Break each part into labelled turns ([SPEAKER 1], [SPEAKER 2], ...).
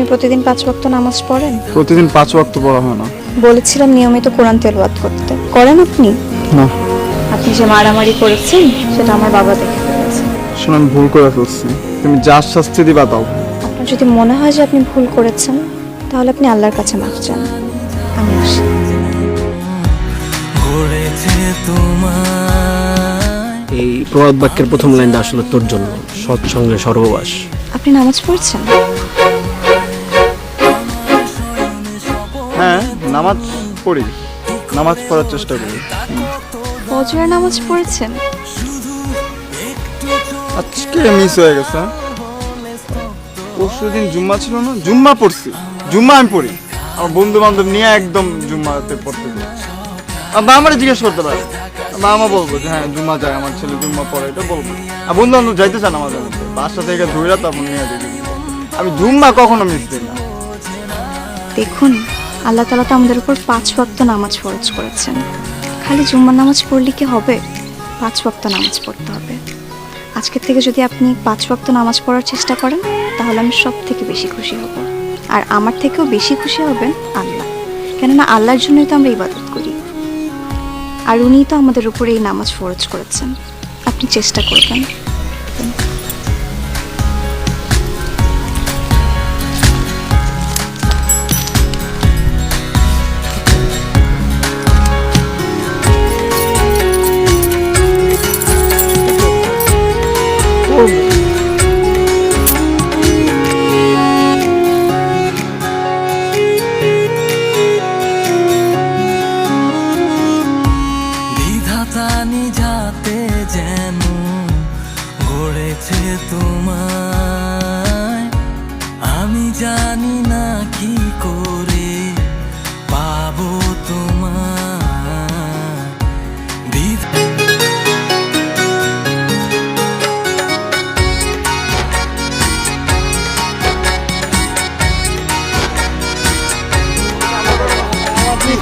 [SPEAKER 1] আপনি প্রতিদিন পাঁচ ওয়াক্ত নামাজ পড়েন?
[SPEAKER 2] প্রতিদিন পাঁচ ওয়াক্ত পড়া হয় না।
[SPEAKER 1] বলেছিলাম নিয়মিত কোরআন তেলাওয়াত করতে। করেন আপনি?
[SPEAKER 2] না।
[SPEAKER 1] আপনি যে মারামারি করেছেন সেটা আমার বাবা দেখে ফেলেছে।
[SPEAKER 2] শোনো আমি ভুল করে ফেলছি। তুমি যা শাস্তি দিবা দাও।
[SPEAKER 1] আপনার যদি মনে হয় যে আপনি ভুল করেছেন তাহলে আপনি আল্লাহর কাছে মাফ চান। আমি আসি।
[SPEAKER 3] গড়েছে তোমায়।
[SPEAKER 4] এই প্রবাদ বাক্যের প্রথম লাইনটা আসলে তোর জন্য। সৎসঙ্গে সর্ববাস।
[SPEAKER 1] আপনি নামাজ পড়ছেন?
[SPEAKER 2] হ্যাঁ নামাজ পড়ি। নামাজ পড়ার চেষ্টা করি।
[SPEAKER 1] ফজরের নামাজ পড়েছেন?
[SPEAKER 2] আজকে মিস হয়ে গেছে? পরশু দিন জুম্মা ছিল না জুম্মা পড়ছি। জুম্মা আমি পড়ি। আমার বন্ধু বান্ধব নিয়ে একদম জুম্মাতে পড়তে আর মা আমার জিজ্ঞেস করতে পারে। মা আমা বলব যে হ্যাঁ জুম্মা যায় আমার ছেলে জুম্মা পড়ে এটা বলব। আর বন্ধু বান্ধব যাইতে চান আমাদের মধ্যে। বাসা থেকে ধুইরা তারপর নিয়ে যাই আমি জুম্মা কখনো মিস দিই না।
[SPEAKER 1] দেখুন আল্লাহ তালা তো আমাদের উপর পাঁচ ওয়াক্ত নামাজ ফরজ করেছেন। খালি জুম্মার নামাজ পড়লে কি হবে? পাঁচ ওয়াক্ত নামাজ পড়তে হবে। আজকের থেকে যদি আপনি পাঁচ ওয়াক্ত নামাজ পড়ার চেষ্টা করেন, তাহলে আমি সব থেকে বেশি খুশি হব। আর আমার থেকেও বেশি খুশি হবেন আল্লাহ। কেননা আল্লাহর জন্যই তো আমরা ইবাদত করি। আর উনিই তো আমাদের উপরে এই নামাজ ফরজ করেছেন। আপনি চেষ্টা করবেন।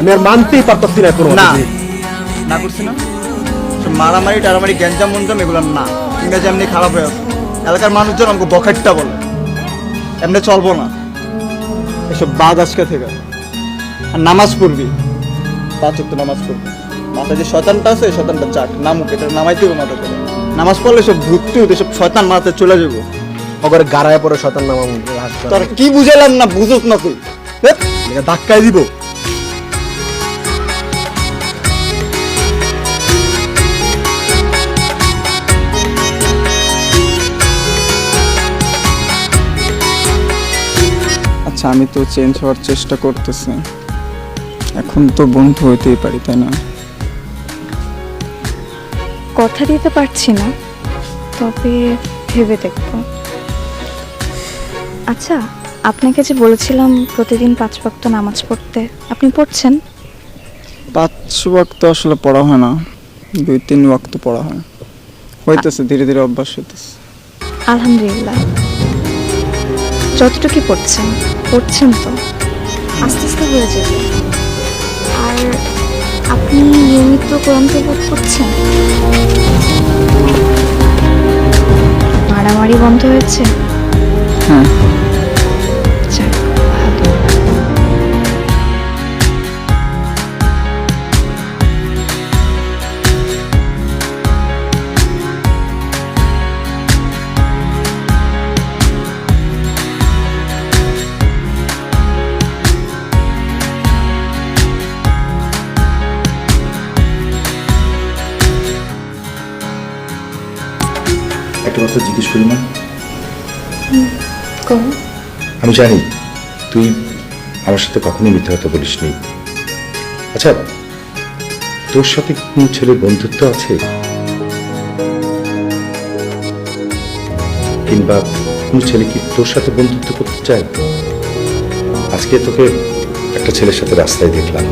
[SPEAKER 3] আমি
[SPEAKER 4] আর মানতেই পারতাছি না কোনো
[SPEAKER 2] না। না করছি না। মারামারি টারামারি গ্যাঞ্জাম মঞ্জাম এগুলো না। ইংরেজি এমনি খারাপ হয়ে আছে। এলাকার মানুষজন আমাকে বখাটটা বলে। এমনি চলবো না। এসব বাদ আজকে থেকে। আর নামাজ পড়বি। পাঁচ ওয়াক্ত নামাজ পড়বি। মাথায় যে শয়তানটা আছে এই শয়তানটা চাক। নামুক এটা নামাইতে হবে মাথা করে নামাজ পড়লে সব ভূত টুত এসব শয়তান মাথায় চলে যাব
[SPEAKER 4] অগরে গাড়ায় পরে শতান নামা
[SPEAKER 2] তোর কি বুঝালাম না বুঝোস না তুই।
[SPEAKER 4] ধাক্কায় দিব।
[SPEAKER 2] আচ্ছা আমি তো চেঞ্জ হওয়ার চেষ্টা করতেছি। এখন তো বন্ধু হইতেই পারি তাই না?
[SPEAKER 1] কথা দিতে পারছি না তবে ভেবে দেখব। আচ্ছা আপনাকে যে বলেছিলাম প্রতিদিন পাঁচ ওয়াক্ত নামাজ পড়তে আপনি পড়ছেন?
[SPEAKER 2] পাঁচ ওয়াক্ত আসলে পড়া হয় না দুই তিন ওয়াক্ত পড়া হয়। হইতেছে ধীরে ধীরে অভ্যাস হইতেছে।
[SPEAKER 1] আলহামদুলিল্লাহ। যতটুকু পড়ছেন পড়ছেন তো। আস্তে আস্তে হয়ে যাবে। আর আপনি নিয়মিত গ্রন্থ বোধ করছেন? মারামারি বন্ধ হয়েছে?
[SPEAKER 2] হ্যাঁ।
[SPEAKER 5] একটা কথা জিজ্ঞেস করি না আমি জানি তুই আমার সাথে কখনোই মিথ্যা কথা বলিসনি আচ্ছা তোর সাথে কোনো ছেলের বন্ধুত্ব আছে? কিংবা কোনো ছেলে কি তোর সাথে বন্ধুত্ব করতে চায়? আজকে তোকে একটা ছেলের সাথে রাস্তায় দেখলাম।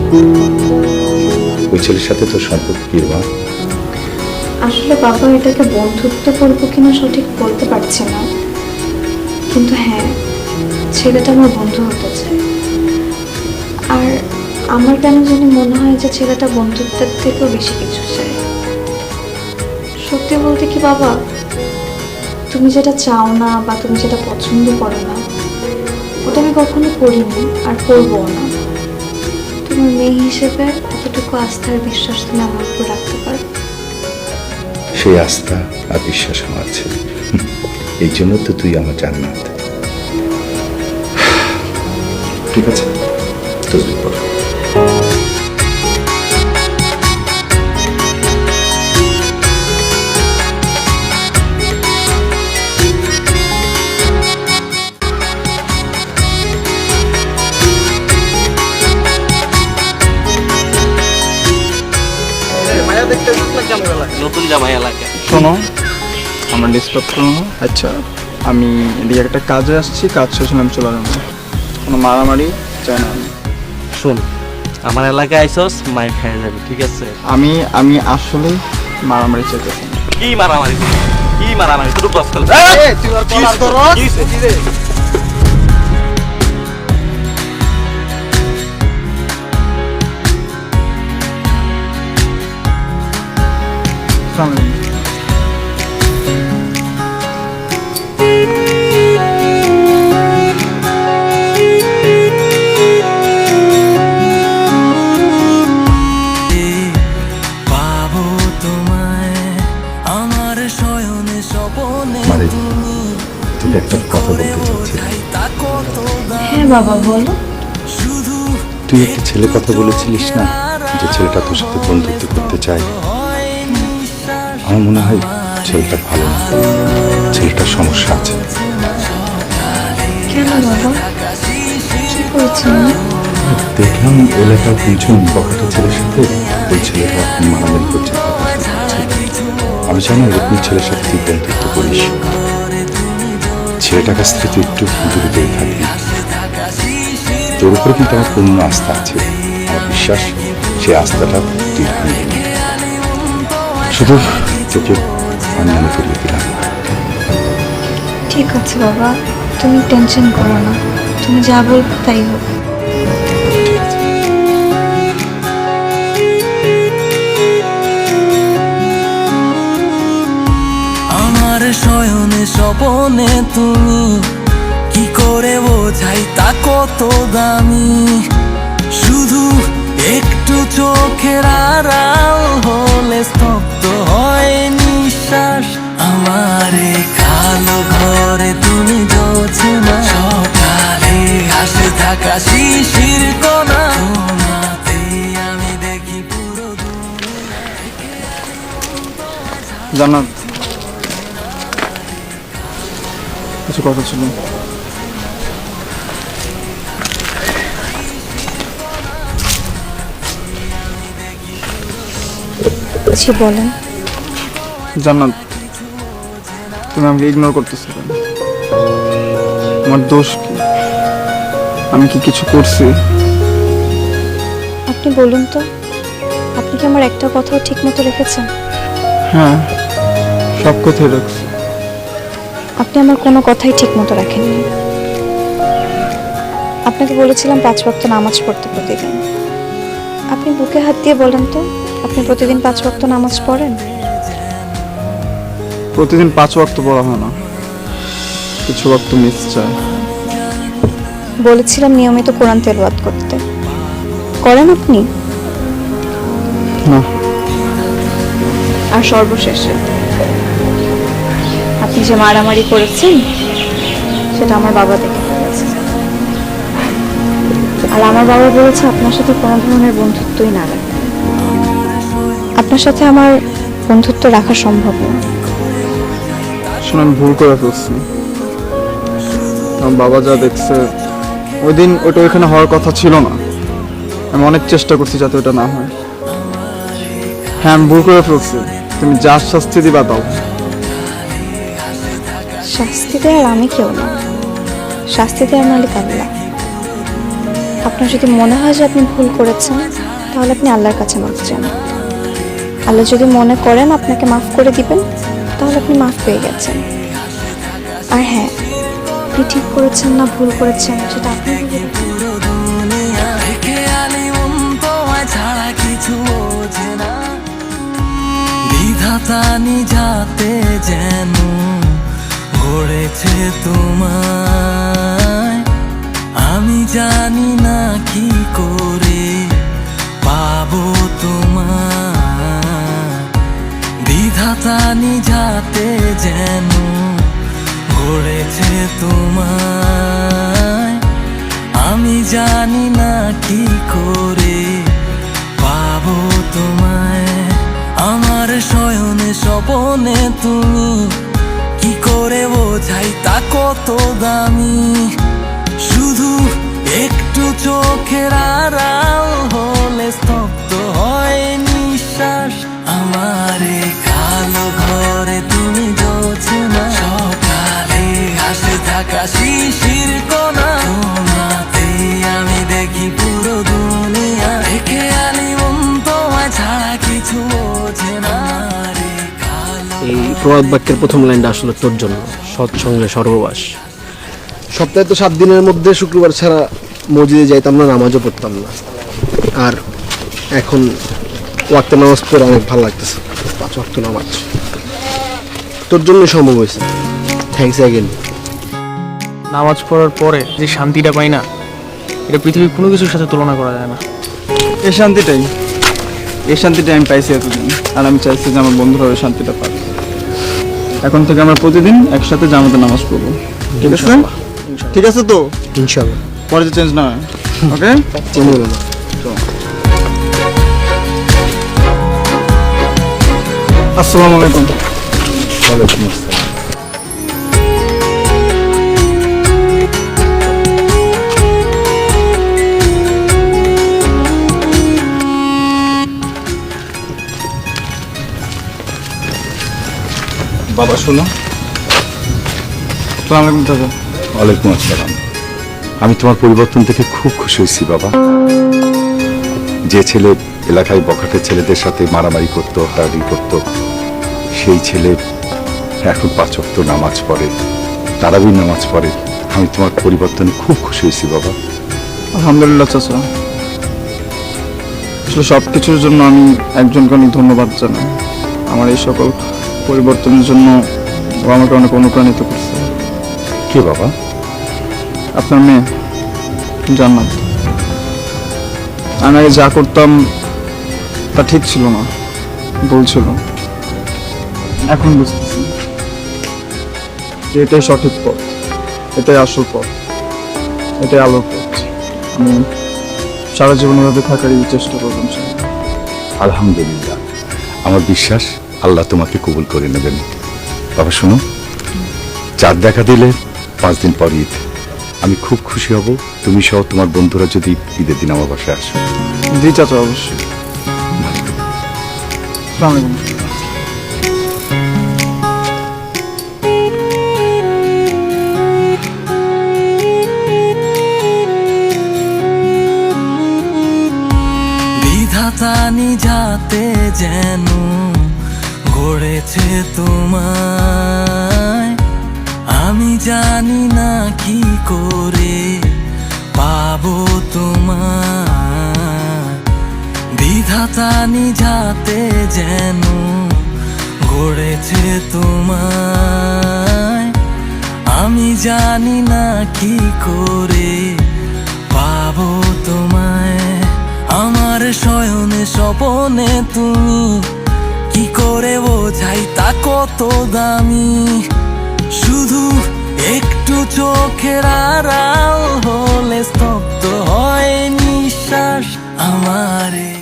[SPEAKER 5] ওই ছেলের সাথে তোর সম্পর্ক কি মা?
[SPEAKER 1] আসলে বাবা এটাকে বন্ধুত্ব করব কিনা সঠিক বলতে পারছি না। কিন্তু হ্যাঁ ছেলেটা আমার বন্ধু হতে চায়। আর আমার কেন জানি মনে হয় যে ছেলেটা বন্ধুত্বের থেকেও বেশি কিছু চায়। সত্যি বলতে কি বাবা? তুমি যেটা চাও না বা তুমি যেটা পছন্দ করো না, ওটা আমি কখনো করিনি আর করব না। তোমার মেয়ে হিসেবে এতটুকু আস্থার বিশ্বাস তুমি আমার উপর রাখতে পারো
[SPEAKER 5] সেই আস্থা আর বিশ্বাস আমার আছে। এই জন্য তো তুই আমার জান্নাত। ঠিক আছে? তসবি
[SPEAKER 6] ডিস্টার্ব করো না আচ্ছা আমি এদিকে একটা কাজে আসছি কাজ শেষ হলে আমি চলে যাব। কোনো মারামারি? চাই না আমি।
[SPEAKER 7] শোন আমার এলাকায় আইসস মায়ের খাইয়ে যাবি ঠিক আছে?
[SPEAKER 6] আমি আমি আসলে মারামারি চাইতেছি। না।
[SPEAKER 7] কি মারামারি? কি মারামারি? শুধু বস করলে
[SPEAKER 6] তুই আর? আসসালামু আলাইকুম।
[SPEAKER 1] বাবা বলো।
[SPEAKER 5] তুই একটা ছেলে কথা বলেছিলিস না যে ছেলেটা তোর সাথে বন্ধুত্ব করতে চায়? আমার মনে হয় ছেলেটা ভালো না। ছেলেটার সমস্যা আছে।
[SPEAKER 1] কেন বাবা? কি
[SPEAKER 5] দেখলাম এলাকার দুজন বকাটা ছেলের সাথে ওই ছেলেটা এখন মারামারি করছে। আমি জানি এরকম ছেলের সাথে তুই বন্ধুত্ব করিস। ছেলেটার কাছ থেকে তুই একটু দূরে দূরে থাকবি। তোর উপরে কিন্তু আমার পূর্ণ আস্থা আছে। আমার বিশ্বাস সেই আস্থাটা তুই শুধু তোকে আমি মনে করিয়ে দিলাম।
[SPEAKER 1] ঠিক আছে বাবা তুমি টেনশন করো না। তুমি যা বলবে তাই হবে।
[SPEAKER 3] আমার শয়নে স্বপনে তুমি করে বোঝাই তা কত দামি। শুধু একটু চোখের আড়াল হলে স্তব্ধ হয় নিঃশ্বাস। আমার কালো ঘরে তুমি জ্বলছে না। সকালে ঘাসে থাকা শিশির কোনা আমি দেখি পুরো
[SPEAKER 6] জান্নাত। কিছু কথা ছিল।
[SPEAKER 1] জি বলেন।
[SPEAKER 6] জান্নাত তুমি আমাকে ইগনোর করতেছো কেন? আমার দোষ কি? আমি কি কিছু করছি?
[SPEAKER 1] আপনি বলুন তো আপনি কি আমার একটা কথাও ঠিক মতো রেখেছেন?
[SPEAKER 6] হ্যাঁ সব কথাই রাখছি।
[SPEAKER 1] আপনি আমার কোনো কথাই ঠিক মতো রাখেননি। আপনাকে বলেছিলাম পাঁচ ওয়াক্ত নামাজ পড়তে প্রতিদিন। আপনি বুকে হাত দিয়ে বলেন তো আপনি প্রতিদিন পাঁচ ওয়াক্ত নামাজ পড়েন?
[SPEAKER 6] প্রতিদিন পাঁচ ওয়াক্ত পড়া হয় না। কিছু ওয়াক্ত মিস চায়
[SPEAKER 1] বলেছিলাম নিয়মিত কোরআন তেলাওয়াত করতে। করেন আপনি?
[SPEAKER 6] না।
[SPEAKER 1] আর সর্বশেষে আপনি যে মারামারি করেছেন সেটা আমার বাবা দেখে ফেলেছে। আর আমার বাবা বলেছে আপনার সাথে কোনো ধরনের বন্ধুত্বই না রাখতে আপনার সাথে আমার বন্ধুত্ব রাখা সম্ভব না।
[SPEAKER 6] আসলে আমি ভুল করে ফেলছি। আমার বাবা যা দেখছে ওই দিন ওটা ওইখানে হওয়ার কথা ছিল না। আমি অনেক চেষ্টা করছি যাতে ওটা না হয়। হ্যাঁ আমি ভুল করে ফেলছি। তুমি যা শাস্তি দিবা দাও।
[SPEAKER 1] শাস্তি দেওয়ার আমি কেউ না। শাস্তি দেওয়ার মালিক আল্লাহ। আপনার যদি মনে হয় যে আপনি ভুল করেছেন তাহলে আপনি আল্লাহর কাছে মাফ চান। আল্লাহ যদি মনে করেন আপনাকে মাফ করে দিবেন, তাহলে আপনি মাফ পেয়ে গেছেন আর হ্যাঁ আপনি ঠিক করেছেন না, ভুল করেছেন, সেটা আপনি ভেবে দেখুন।
[SPEAKER 3] পুরো দুনিয়া থেকে যেন গড়েছে তোমায়। আমি জানি না কি করে পাবো তোমায়। আমার শয়নে স্বপনে তুমি কি করে বোঝাই তা কত দামি। শুধু একটু চোখের আড়াল এই
[SPEAKER 7] প্রবাদ বাক্যের প্রথম লাইনটা আসলে তোর জন্য, সৎসঙ্গে সর্ববাস। সপ্তাহে তো সাত দিনের মধ্যে শুক্রবার ছাড়া মসজিদে যাইতাম না, নামাজও পড়তাম না। আর এখন ওয়াক্ত নামাজ পড়ে অনেক ভালো লাগতেছে। পাঁচ ওয়াক্ত নামাজ। তোর জন্য সম্ভব হয়েছে। থ্যাংকস অ্যাগেন
[SPEAKER 8] নামাজ পড়ার পরে যে শান্তিটা পাই না এটা পৃথিবীর কোনো কিছুর সাথে তুলনা করা যায় না।
[SPEAKER 6] এই শান্তিটাই। এই শান্তিটাই আমি পাইছি এতদিন আর আমি চাইছি যে আমার বন্ধুরা ওই শান্তিটা পাক। এখন থেকে আমরা প্রতিদিন একসাথে জামাতে নামাজ পড়ব। ঠিক আছে? ঠিক আছে তো?
[SPEAKER 7] ইনশাল্লাহ
[SPEAKER 6] পরে যে চেঞ্জ না ওকে আসসালামু আলাইকুম।
[SPEAKER 5] ওয়ালাইকুম আসসালাম।
[SPEAKER 6] বাবা শোনো। আসসালামু আলাইকুম চাচা
[SPEAKER 5] ওয়ালাইকুম আসসালাম। আমি তোমার পরিবর্তন থেকে খুব খুশি হয়েছি বাবা। যে ছেলে এলাকায় বখাটে ছেলেদের সাথে মারামারি করতো হারাহারি করতো সেই ছেলে এখন পাঁচ ওয়াক্ত নামাজ পড়ে তারাবি নামাজ পড়ে। আমি তোমার পরিবর্তনে খুব খুশি হয়েছি বাবা।
[SPEAKER 6] আলহামদুলিল্লাহ চাচা। আসলে সব কিছুর জন্য আমি একজনকে অনেক ধন্যবাদ জানাই। আমার এই সকল পরিবর্তনের জন্য ও আমাকে অনেক অনুপ্রাণিত করছে।
[SPEAKER 5] কে বাবা?
[SPEAKER 6] আপনার মেয়ে জান্নাত। আমি আগে যা করতাম তা ঠিক ছিল না ভুল ছিল। এখন বুঝতেছি। যে এটাই সঠিক পথ এটাই আসল পথ এটাই আলোর পথ। আমি সারা জীবন এভাবে থাকারই চেষ্টা করবেন
[SPEAKER 5] আলহামদুলিল্লাহ। আমার বিশ্বাস আল্লাহ তোমাকে কবুল করে নেবেন। বাবা শোনো। চাঁদ দেখা দিলে পাঁচ দিন পর ঈদ। আমি খুব খুশি হব। তুমি সহ তোমার বন্ধুরা যদি ঈদের দিন আমার বাসায় আসো।
[SPEAKER 6] জি চাচা অবশ্যই। আসসালামু আলাইকুম
[SPEAKER 3] বিধাতা নিজাতে যেন গড়েছে তোমায়। আমি জানি না কি করে পাবো তোমায়। নিজাতে যেন গড়েছে তোমায়। আমি জানি না কি করে পাবো তোমায়। আমার শয়নে স্বপনে তুমি কি করে বোঝাই তা কত দামি। শুধু একটু চোখের আড়াল হলে স্তব্ধ হয় নিঃশ্বাস আমারে।